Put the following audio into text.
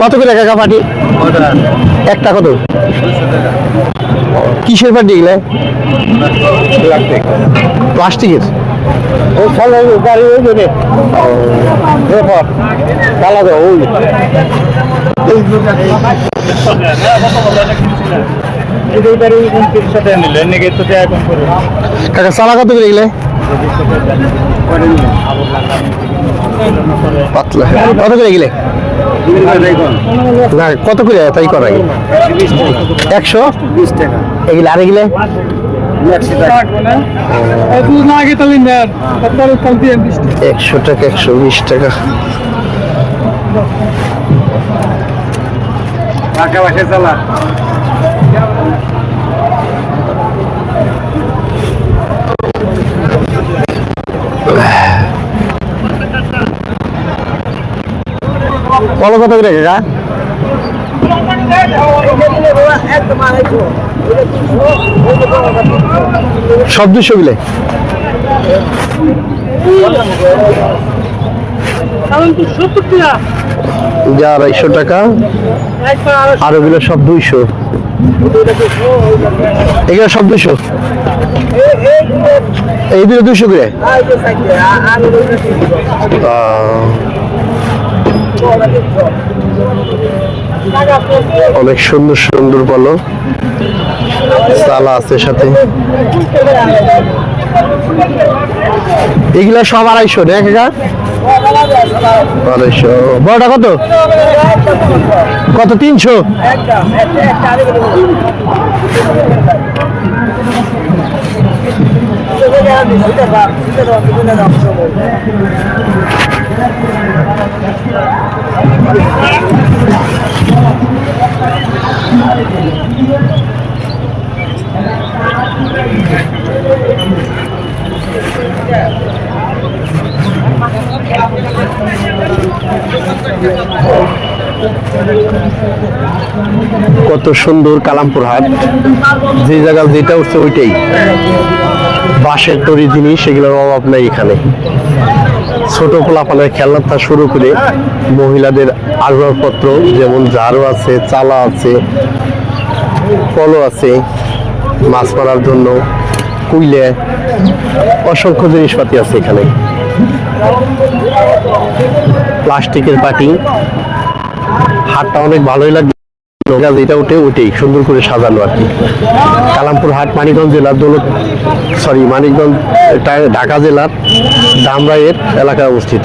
কত করে কাকা পাটি? একটা কত? কিসের পাটি এগুলো? প্লাস্টিকের? ও কাকা চালা কত করে এগুলো? পাতলা। কত করে গেলে না কত করে? তাই করা গেলে একশো? বিশ টাকা এগুলো আরে গেলে একশো টাকা একশো বিশ টাকা। টাকা বাসে চালা। কত কত করে কাকা? সব দুশো গিলে যা আড়াইশো টাকা আর ওগুলো সব দুইশো। এগুলো সব দুশো এইগুলো দুশো করে? অনেক সুন্দর সুন্দর বলো। সালা আছে সাথে। এগুলা সব আড়াইশো না কাকা আড়াইশো। বড়টা কত? কত, তিনশো? কত সুন্দর কালামপুর হাট। যে জায়গা যেটা উঠছে ওইটাই। বাঁশের তৈরি জিনিস সেগুলোর অভাব নাই এখানে। ছোট পোলাপানের খেলনা থেকে শুরু করে মহিলাদের আসবাবপত্র, যেমন ঝাড়ু আছে, চালা আছে কলো আছে, মাছ মারার জন্য, কুইলে, অসংখ্য জিনিসপাতি আছে এখানে। প্লাস্টিকের পাটি। হাটটা অনেক ভালোই লাগবে এটা উঠে উঠেই সুন্দর করে সাজানো আর কি। কালামপুর হাট, মানিকগঞ্জ জেলার দৌলত সরি মানিকগঞ্জ ঢাকা জেলার দামরাইয়ের এলাকায় অবস্থিত।